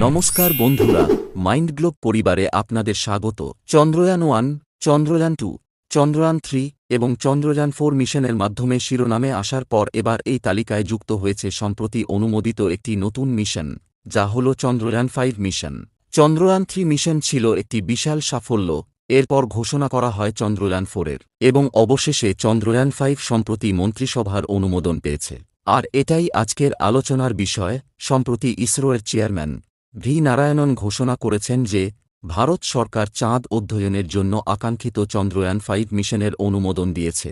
নমস্কার বন্ধুরা mind globe পরিবারে আপনাদের স্বাগত। Chandrayaan one, Chandrayaan two, Chandrayaan three এবং চন্দ্রযান ফোর মিশনের মাধ্যমে শিরোনামে আসার পর এবার এই তালিকায় যুক্ত হয়েছে সম্প্রতি অনুমোদিত একটি নতুন মিশন, যা হল Chandrayaan five mission. Chandrayaan three mission ছিল একটি বিশাল সাফল্য, এরপর ঘোষণা করা হয় চন্দ্রযান ফোরের, এবং অবশেষে চন্দ্রয়ান ফাইভ সম্প্রতি মন্ত্রিসভার অনুমোদন পেয়েছে। আর এটাই আজকের আলোচনার বিষয়, সম্প্রতি ইসরোর চেয়ারম্যান ভি নারায়ণন ঘোষণা করেছেন যে, ভারত সরকার চাঁদ অধ্যয়নের জন্য আকাঙ্ক্ষিত চন্দ্রয়ান ফাইভ মিশনের অনুমোদন দিয়েছে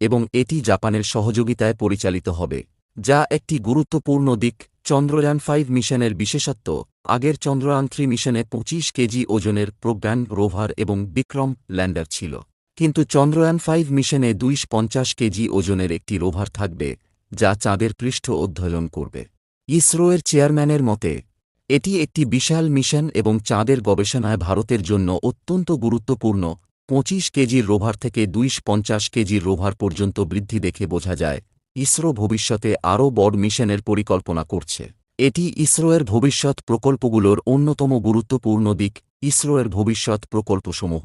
এবং এটি জাপানের সহযোগিতায় পরিচালিত হবে, যা একটি গুরুত্বপূর্ণ দিক। চন্দ্রয়ান ফাইভ মিশনের বিশেষত্ব, আগের চন্দ্রয়ান থ্রি মিশনে পঁচিশ কেজি ওজনের প্রোগ্রাম রোভার এবং বিক্রম ল্যান্ডার ছিল, কিন্তু চন্দ্রয়ান ফাইভ মিশনে দুইশ পঞ্চাশ কেজি ওজনের একটি রোভার থাকবে, যা চাঁদের পৃষ্ঠ অধ্যয়ন করবে। ইসরোয়ের চেয়ারম্যানের মতে এটি একটি বিশাল মিশন এবং চাঁদের গবেষণায় ভারতের জন্য অত্যন্ত গুরুত্বপূর্ণ। পঁচিশ কেজির রোভার থেকে দুইশ পঞ্চাশ কেজির রোভার পর্যন্ত বৃদ্ধি দেখে বোঝা যায়, ইসরো ভবিষ্যতে আরও বড় মিশনের পরিকল্পনা করছে। এটি ইসরোয়ের ভবিষ্যৎ প্রকল্পগুলোর অন্যতম গুরুত্বপূর্ণ দিক, ইসরোয়ের ভবিষ্যৎ প্রকল্পসমূহ।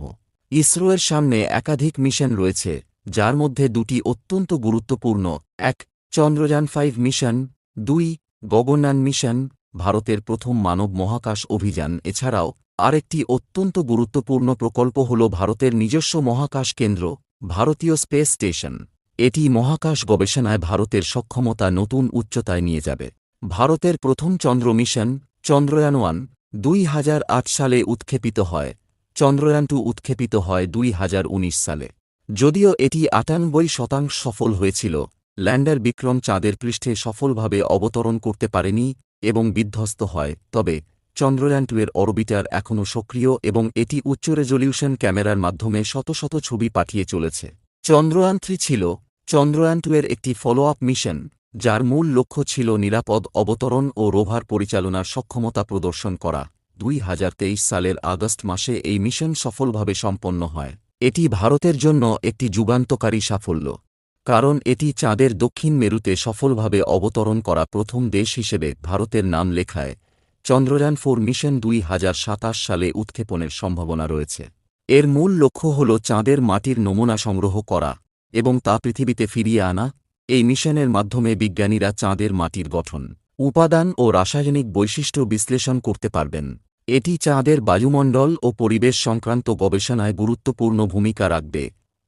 ইসরোয়ের সামনে একাধিক মিশন রয়েছে, যার মধ্যে দুটি অত্যন্ত গুরুত্বপূর্ণ, এক চন্দ্রযান ফাইভ মিশন, দুই গগনান মিশন ভারতের প্রথম মানব মহাকাশ অভিযান। এছাড়াও, আরেকটি অত্যন্ত গুরুত্বপূর্ণ প্রকল্প হল ভারতের নিজস্ব মহাকাশ কেন্দ্র, ভারতীয় স্পেস স্টেশন। এটি মহাকাশ গবেষণায় ভারতের সক্ষমতা নতুন উচ্চতায় নিয়ে যাবে। ভারতের প্রথম চন্দ্র মিশন, চন্দ্রয়ান ওয়ান, দুই হাজার আট সালে উৎক্ষেপিত হয়। চন্দ্রয়ান টু উৎক্ষেপিত হয় দুই হাজার উনিশ সালে। যদিও এটি আটানব্বই শতাংশ সফল হয়েছিল, ল্যান্ডার বিক্রম চাঁদের পৃষ্ঠে সফলভাবে অবতরণ করতে পারেনি এবং বিধ্বস্ত হয়, তবে চন্দ্রযান টু এর অরবিটার এখনও সক্রিয় এবং এটি উচ্চ রেজলিউশন ক্যামেরার মাধ্যমে শত শত ছবি পাঠিয়ে চলেছে। চন্দ্রয়ান থ্রি ছিল চন্দ্রয়ান টু এর একটি ফলো আপ মিশন, যার মূল লক্ষ্য ছিল নিরাপদ অবতরণ ও রোভার পরিচালনার সক্ষমতা প্রদর্শন করা। দুই হাজার তেইশ সালের আগস্ট মাসে এই মিশন সফলভাবে সম্পন্ন হয়। এটি ভারতের জন্য একটি যুগান্তকারী সাফল্য। কারণ এটি চাঁদের দক্ষিণ মেরুতে সফলভাবে অবতরণ করা প্রথম দেশ হিসেবে ভারতের নাম লেখায়। চন্দ্রযান ফোর মিশন দুই হাজার সাতাশ সালে উৎক্ষেপণের সম্ভাবনা রয়েছে। এর মূল লক্ষ্য হল চাঁদের মাটির নমুনা সংগ্রহ করা এবং তা পৃথিবীতে ফিরিয়ে আনা। এই মিশনের মাধ্যমে বিজ্ঞানীরা চাঁদের মাটির গঠন, উপাদান ও রাসায়নিক বৈশিষ্ট্য বিশ্লেষণ করতে পারবেন। এটি চাঁদের বায়ুমণ্ডল ও পরিবেশ সংক্রান্ত গবেষণায় গুরুত্বপূর্ণ ভূমিকা রাখবে।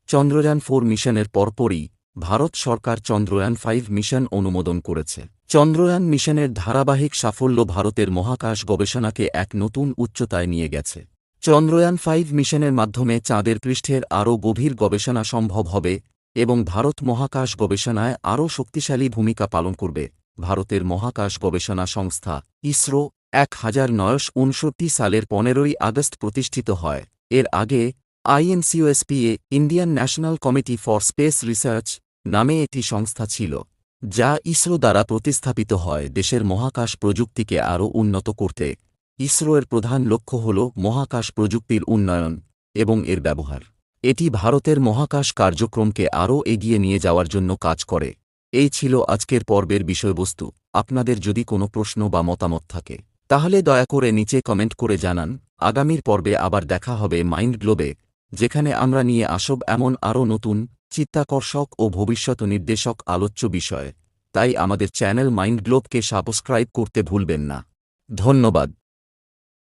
চন্দ্রযান ফোর মিশনের পরপরই ভারত সরকার চন্দ্রয়ান ফাইভ মিশন অনুমোদন করেছে। চন্দ্রয়ান মিশনের ধারাবাহিক সাফল্য ভারতের মহাকাশ গবেষণাকে এক নতুন উচ্চতায় নিয়ে গেছে। চন্দ্রয়ান ফাইভ মিশনের মাধ্যমে চাঁদের পৃষ্ঠের আরও গভীর গবেষণা সম্ভব হবে এবং ভারত মহাকাশ গবেষণায় আরও শক্তিশালী ভূমিকা পালন করবে। ভারতের মহাকাশ গবেষণা সংস্থা ইসরো এক হাজার নয়শ উনষট্টি সালের পনেরোই আগস্ট প্রতিষ্ঠিত হয়। এর আগে INCOSPA Indian national committee for space research নামে একটি সংস্থা ছিল, যা ইসরো দ্বারা প্রতিস্থাপিত হয় দেশের মহাকাশ প্রযুক্তিকে আরও উন্নত করতে। ইসরোয়ের প্রধান লক্ষ্য হল মহাকাশ প্রযুক্তির উন্নয়ন এবং এর ব্যবহার। এটি ভারতের মহাকাশ কার্যক্রমকে আরও এগিয়ে নিয়ে যাওয়ার জন্য কাজ করে। এই ছিল আজকের পর্বের বিষয়বস্তু। আপনাদের যদি কোনো প্রশ্ন বা মতামত থাকে, তাহলে দয়া করে নিচে কমেন্ট করে জানান। আগামীর পর্বে আবার দেখা হবে মাইন্ড গ্লোবে, যেখানে আমরা নিয়ে আসব এমন আরও নতুন চিত্তাকর্ষক ও ভবিষ্যৎ নির্দেশক আলোচ্য বিষয়। তাই আমাদের চ্যানেল মাইন্ড গ্লোবকে সাবস্ক্রাইব করতে ভুলবেন না। ধন্যবাদ।